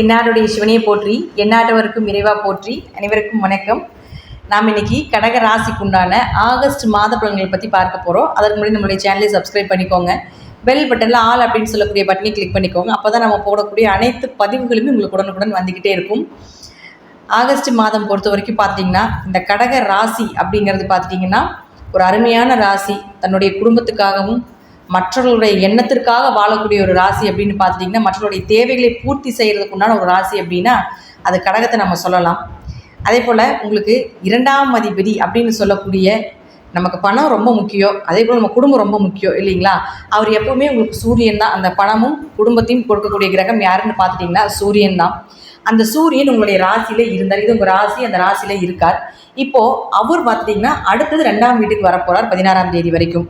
என்னாருடைய சிவனையை போற்றி எந்நாட்டவருக்கும் இறைவா போற்றி அனைவருக்கும் வணக்கம். நாம் இன்னைக்கு கடக ராசிக்கு உண்டான ஆகஸ்ட் மாத பலன்களை பற்றி பார்க்க போகிறோம் அதற்கு முன்னாடி நம்மளுடைய சேனலை சப்ஸ்கிரைப் பண்ணிக்கோங்க. பெல் பட்டனில் ஆல் அப்படின்னு சொல்லக்கூடிய பட்டனை கிளிக் பண்ணிக்கோங்க. அப்போ தான் நம்ம போடக்கூடிய அனைத்து பதிவுகளுமே உங்களுக்கு உடனுக்குடன் வந்துக்கிட்டே இருக்கும். ஆகஸ்ட் மாதம் பொறுத்த வரைக்கும் பார்த்தீங்கன்னா இந்த கடக ராசி அப்படிங்கிறது பார்த்துட்டிங்கன்னா ஒரு அருமையான ராசி. தன்னுடைய குடும்பத்துக்காகவும் மற்றவர்களுடைய எண்ணத்திற்காக வாழக்கூடிய ஒரு ராசி அப்படின்னு பார்த்துட்டிங்கன்னா மற்றவருடைய தேவைகளை பூர்த்தி செய்கிறதுக்கு உண்டான ஒரு ராசி அப்படின்னா அது கடகத்தை நம்ம சொல்லலாம். அதே போல் உங்களுக்கு இரண்டாம் அதிபதி அப்படின்னு சொல்லக்கூடிய நமக்கு பணம் ரொம்ப முக்கியம். அதே போல் நம்ம குடும்பம் ரொம்ப முக்கியம் இல்லைங்களா? அவர் எப்போவுமே உங்களுக்கு சூரியன் தான். அந்த பணமும் குடும்பத்தையும் கொடுக்கக்கூடிய கிரகம் யாருன்னு பார்த்துட்டிங்கன்னா சூரியன் தான். அந்த சூரியன் உங்களுடைய ராசியில இருந்தார். இது உங்கள் ராசி அந்த ராசியில இருக்கார். இப்போது அவர் பார்த்துட்டிங்கன்னா அடுத்தது ரெண்டாம் வீட்டுக்கு வரப்போகிறார் பதினாறாம் தேதி வரைக்கும்.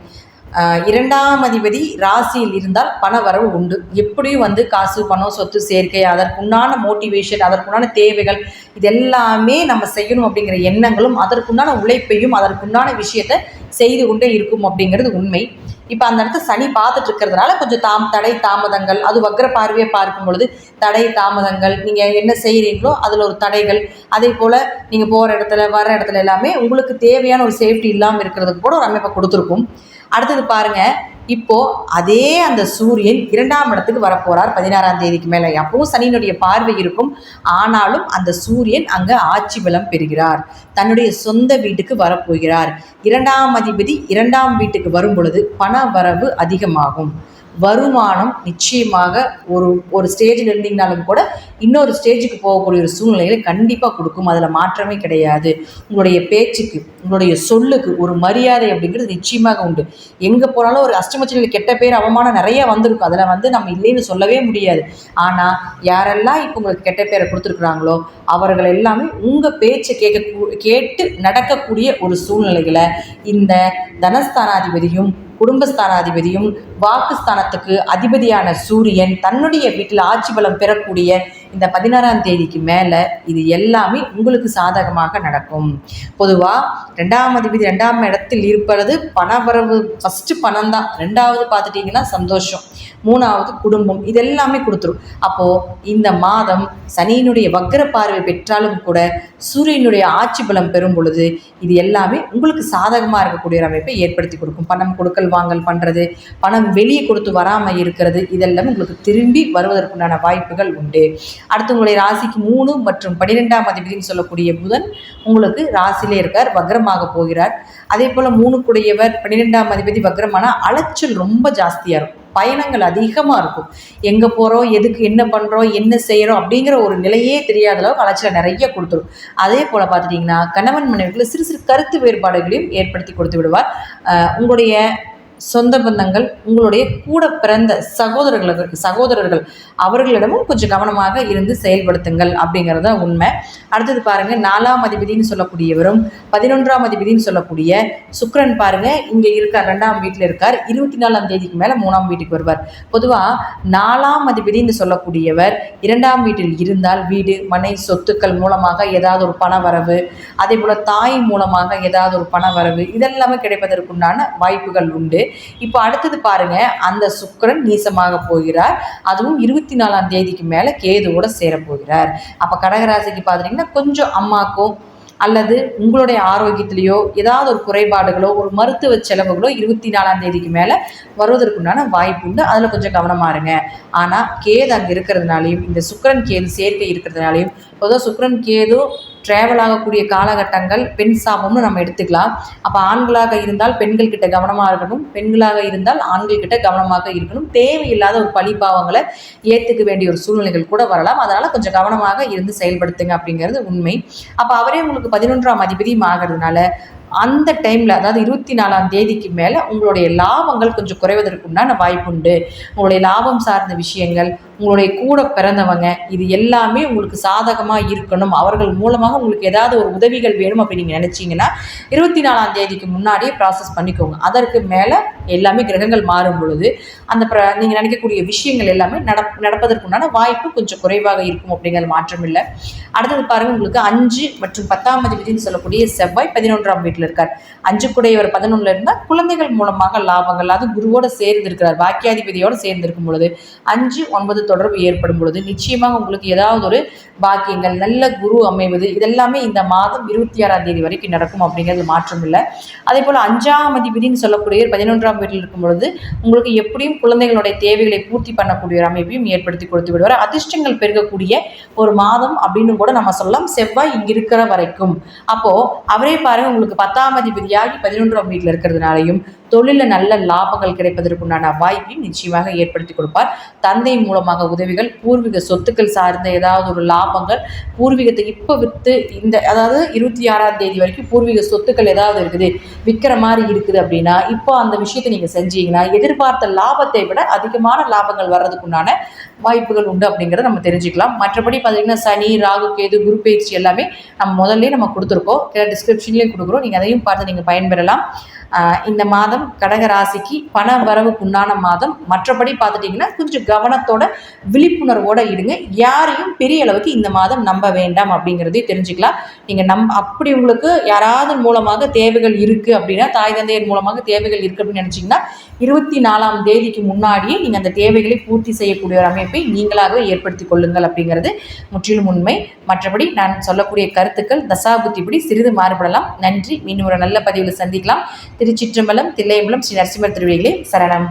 இரண்டாம் அதிபதி ராசியில் இருந்தால் பண வரவு உண்டு. எப்படியும் வந்து காசு பணம் சொத்து சேர்க்கை அதற்குண்டான மோட்டிவேஷன் அதற்குண்டான தேவைகள் இது எல்லாமே நம்ம செய்யணும் அப்படிங்கிற எண்ணங்களும் அதற்குண்டான உழைப்பையும் அதற்குண்டான விஷயத்தை செய்து கொண்டே இருக்கும் அப்படிங்கிறது உண்மை. இப்போ அந்த இடத்த சனி பார்த்துட்டு இருக்கிறதுனால கொஞ்சம் தாம் தடை தாமதங்கள் அது வக்ர பார்வையை பார்க்கும் பொழுது தடை தாமதங்கள் நீங்கள் என்ன செய்கிறீங்களோ அதில் ஒரு தடைகள் அதே போல் நீங்கள் போகிற இடத்துல வர இடத்துல எல்லாமே உங்களுக்கு தேவையான ஒரு சேஃப்டி இல்லாமல் இருக்கிறதுக்கு கூட ஒரு அமைப்பை கொடுத்துருக்கும். அடுத்தது பாருங்க இப்போ அதே அந்த சூரியன் இரண்டாம் இடத்துக்கு வரப்போறார் பதினாறாம் தேதிக்கு மேலே. அப்பவும் சனியினுடைய பார்வை இருக்கும். ஆனாலும் அந்த சூரியன் அங்கே ஆட்சி பலம் பெறுகிறார். தன்னுடைய சொந்த வீட்டுக்கு வரப்போகிறார். இரண்டாம் அதிபதி இரண்டாம் வீட்டுக்கு வரும் பொழுது பண வரவு அதிகமாகும். வருமானம் நிச்சயமாக ஒரு ஒரு ஸ்டேஜில் இருந்தீங்கனாலும் கூட இன்னொரு ஸ்டேஜுக்கு போகக்கூடிய ஒரு சூழ்நிலைகளை கண்டிப்பாக கொடுக்கும். அதில் மாற்றமே கிடையாது. உங்களுடைய பேச்சுக்கு உங்களுடைய சொல்லுக்கு ஒரு மரியாதை அப்படிங்கிறது நிச்சயமாக உண்டு. எங்கே போனாலும் ஒரு அஷ்டமச்சனில் கெட்ட பேர் அவமானம் நிறைய வந்திருக்கும். அதில் வந்து நம்ம இல்லைன்னு சொல்லவே முடியாது. ஆனால் யாரெல்லாம் இப்போ உங்களுக்கு கெட்ட பேரை கொடுத்துருக்குறாங்களோ அவர்கள் எல்லாமே உங்கள் பேச்சை கேட்க கேட்டு நடக்கக்கூடிய ஒரு சூழ்நிலைகளை இந்த தனஸ்தானாதிபதியும் குடும்பஸ்தானாதிபதியும் வாக்குஸ்தானத்துக்கு அதிபதியான சூரியன் தன்னுடைய வீட்டில் ஆட்சி பலம் பெறக்கூடிய இந்த பதினாறாம் தேதிக்கு மேலே இது எல்லாமே உங்களுக்கு சாதகமாக நடக்கும். பொதுவாக ரெண்டாம் அதிபதி ரெண்டாம் இடத்தில் இருப்பது பணவரவு ஃபஸ்ட்டு பணம் தான். ரெண்டாவது பார்த்துட்டிங்கன்னா சந்தோஷம். மூணாவது குடும்பம். இது எல்லாமே கொடுத்துரும். அப்போது இந்த மாதம் சனியினுடைய வக்கர பார்வை பெற்றாலும் கூட சூரியனுடைய ஆட்சி பலம் பெறும் பொழுது இது எல்லாமே உங்களுக்கு சாதகமாக இருக்கக்கூடிய ஒரு அமைப்பை ஏற்படுத்தி கொடுக்கும். பணம் கொடுக்கல் வாங்கல் பண்ணுறது பணம் வெளியே கொடுத்து வராமல் இருக்கிறது இதெல்லாம் உங்களுக்கு திரும்பி வருவதற்குண்டான வாய்ப்புகள் உண்டு. அடுத்து உங்களுடைய ராசிக்கு மூணு மற்றும் பன்னிரெண்டாம் அதிபதினு சொல்லக்கூடிய புதன் உங்களுக்கு ராசியிலே இருக்கார் வக்ரமாக போகிறார். அதே போல் மூணுக்குடையவர் பன்னிரெண்டாம் அதிபதி வக்ரமான அலைச்சல் ரொம்ப ஜாஸ்தியாக இருக்கும். பயணங்கள் அதிகமாக இருக்கும். எங்கே போகிறோம் எதுக்கு என்ன பண்ணுறோம் என்ன செய்கிறோம் அப்படிங்கிற ஒரு நிலையே தெரியாத அளவுக்கு அலைச்சலை நிறைய கொடுத்துரும். அதே போல் பார்த்துட்டிங்கன்னா கணவன் மனைவிக்குள்ள சிறு சிறு கருத்து வேறுபாடுகளையும் ஏற்படுத்தி கொடுத்து விடுவார். உங்களுடைய சொந்த பந்தங்கள் உங்களுடைய கூட பிறந்த சகோதரர்கள் சகோதரர்கள் அவர்களிடமும் கொஞ்சம் கவனமாக இருந்து செயல்படுத்துங்கள் அப்படிங்கிறது தான் உண்மை. அடுத்தது பாருங்க நாலாம் அதிபதினு சொல்லக்கூடியவரும் பதினொன்றாம் அதிபதினு சொல்லக்கூடிய சுக்கரன் பாருங்க இங்கே இருக்கார் ரெண்டாம் வீட்டில் இருக்கார் இருபத்தி நாலாம் தேதிக்கு மேலே மூணாம் வீட்டுக்கு வருவார். பொதுவாக நாலாம் அதிபதினு சொல்லக்கூடியவர் இரண்டாம் வீட்டில் இருந்தால் வீடு மனை சொத்துக்கள் மூலமாக ஏதாவது ஒரு பண வரவு அதே போல் தாய் மூலமாக ஏதாவது ஒரு பண வரவு இதெல்லாமே கிடைப்பதற்குண்டான வாய்ப்புகள் உண்டு. இப்போ அடுத்தது பாருங்க அந்த சுக்கரன் நீசமாக போகிறார். அதுவும் இருபத்தி நாலாம் தேதிக்கு மேலே கேதுவோட சேரப்போகிறார் அப்போ கடகராசிக்கு பார்த்துட்டிங்கன்னா கொஞ்சம் அம்மாக்கோ அல்லது உங்களுடைய ஆரோக்கியத்திலேயோ ஏதாவது ஒரு குறைபாடுகளோ ஒரு மருத்துவ செலவுகளோ இருபத்தி நாலாம் தேதிக்கு மேலே வருவதற்குண்டான வாய்ப்பு உண்டு. அதில் கொஞ்சம் கவனமாக இருங்க. ஆனால் கேது அங்கே இருக்கிறதுனாலையும் இந்த சுக்கரன் கேது சேர்க்கை இருக்கிறதுனாலையும் பொதுவாக சுக்கரன் கேது ட்ராவல் ஆகக்கூடிய காலகட்டங்கள் பெண் சாபம்னு நம்ம எடுத்துக்கலாம். அப்போ ஆண்களாக இருந்தால் பெண்கள் கிட்ட கவனமாக இருக்கணும். பெண்களாக இருந்தால் ஆண்கள் கிட்ட கவனமாக இருக்கணும். தேவையில்லாத ஒரு பழிபாவங்களை ஏற்றுக்க வேண்டிய ஒரு சூழ்நிலைகள் கூட வரலாம். அதனால் கொஞ்சம் கவனமாக இருந்து செயல்படுத்துங்க அப்படிங்கிறது உண்மை. அப்போ அவரே உங்களுக்கு பதினொன்றாம் அதிபதியும் ஆகிறதுனால அந்த டைமில் அதாவது இருபத்தி நாலாம் தேதிக்கு மேலே உங்களுடைய லாபங்கள் கொஞ்சம் குறைவதற்குண்டான வாய்ப்புண்டு. உங்களுடைய லாபம் சார்ந்த விஷயங்கள் உங்களுடைய கூட பிறந்தவங்க இது எல்லாமே உங்களுக்கு சாதகமாக இருக்கணும். அவர்கள் மூலமாக உங்களுக்கு ஏதாவது ஒரு உதவிகள் வேணும் அப்படின்னு நீங்கள் நினச்சிங்கன்னா இருபத்தி நாலாம் தேதிக்கு முன்னாடியே ப்ராசஸ் பண்ணிக்கோங்க. அதற்கு மேலே எல்லாமே கிரகங்கள் மாறும் பொழுது அந்த ப்ர நீங்கள் நினைக்கக்கூடிய விஷயங்கள் எல்லாமே நடப் நடப்பதற்குண்டான வாய்ப்பு கொஞ்சம் குறைவாக இருக்கும் அப்படிங்கிற மாற்றம் இல்லை. அடுத்தது பாருங்கள் உங்களுக்கு அஞ்சு மற்றும் பத்தாம் அதிபதினு சொல்லக்கூடிய செவ்வாய் பதினொன்றாம் வீட்டில் இருக்கார். அஞ்சு கூடையவர் பதினொன்றில் இருந்தால் குழந்தைகள் மூலமாக லாபங்கள் அது குருவோட சேர்ந்து இருக்கிறார் பாக்கியாதிபதியோடு சேர்ந்து இருக்கும் பொழுது. அஞ்சு ஒன்பது தொடர்பு ஏற்படும் பொழுது நிச்சயமாக உங்களுக்கு ஏதாவது ஒரு பாக்கியங்கள் நல்ல குரு அமைவது இதெல்லாமே இந்த மாதம் இருபத்தி ஆறாம் தேதி வரைக்கும் நடக்கும் அப்படிங்கிறது மாற்றம் இல்லை. அதே போல் அஞ்சாம் அதிபதினு சொல்லக்கூடிய பதினொன்றாம் வீட்டில் இருக்கும் பொழுது உங்களுக்கு எப்படியும் குழந்தைகளுடைய தேவைகளை பூர்த்தி பண்ணக்கூடிய ஒரு அமைப்பையும் ஏற்படுத்தி கொடுத்து விடுவார். அதிர்ஷ்டங்கள் பெருகக்கூடிய ஒரு மாதம் அப்படின்னு கூட நம்ம சொல்லலாம். செவ்வாய் இங்கே இருக்கிற வரைக்கும். அப்போது அவரே பாருங்க உங்களுக்கு பத்தாம் அதிபதியாகி பதினொன்றாம் வீட்டில் இருக்கிறதுனாலையும் தொழிலில் நல்ல லாபங்கள் கிடைப்பதற்குண்டான வாய்ப்பையும் நிச்சயமாக ஏற்படுத்தி கொடுப்பார். தந்தை மூலமாக உதவிகள் பூர்வீக சொத்துக்கள் சார்ந்த ஏதாவது ஒரு லாபங்கள் பூர்வீகத்தை இப்போ விற்று இந்த அதாவது இருபத்தி ஆறாம் தேதி வரைக்கும் பூர்வீக சொத்துக்கள் ஏதாவது இருக்குது விற்கிற மாதிரி இருக்குது அப்படின்னா இப்போ அந்த விஷயத்தை நீங்கள் செஞ்சீங்கன்னா எதிர்பார்த்த லாபத்தை விட அதிகமான லாபங்கள் வர்றதுக்குண்டான வாய்ப்புகள் உண்டு அப்படிங்கிறத நம்ம தெரிஞ்சுக்கலாம். மற்றபடி பார்த்தீங்கன்னா சனி ராகு கேது குரு பயிற்சி எல்லாமே நம்ம முதல்ல நம்ம கொடுத்துருக்கோம். டிஸ்கிரிப்ஷன்லேயும் கொடுக்குறோம். நீங்கள் அதையும் பார்த்து நீங்கள் பயன்பெறலாம். இந்த மாதம் கடகராசிக்கு பண வரவுக்குண்டான மாதம். மற்றபடி பார்த்துட்டிங்கன்னா கொஞ்சம் கவனத்தோட விழிப்புணர்வோட இருங்க. யாரையும் பெரிய அளவுக்கு இந்த மாதம் நம்ப வேண்டாம் அப்படிங்கிறதையும் தெரிஞ்சுக்கலாம். நீங்கள் நம் அப்படி உங்களுக்கு யாராவது மூலமாக தேவைகள் இருக்குது அப்படின்னா தாய் தந்தையர் மூலமாக தேவைகள் இருக்குது அப்படின்னு நினச்சிங்கன்னா இருபத்தி நாலாம் தேதிக்கு முன்னாடியே நீங்கள் அந்த தேவைகளை பூர்த்தி செய்யக்கூடிய ஒரு அமைப்பை நீங்களாகவே ஏற்படுத்தி கொள்ளுங்கள் அப்படிங்கிறது முற்றிலும் உண்மை. மற்றபடி நான் சொல்லக்கூடிய கருத்துக்கள் தசாபுத்திப்படி சிறிது மாறுபடலாம். நன்றி. மீண்டும் ஒரு நல்ல பதிவில் சந்திக்கலாம். திருச்சிற்றம்பலம் தில்லையம்பலம் ஸ்ரீ நரசிம்மர் திருவிழிகளே சரணம்.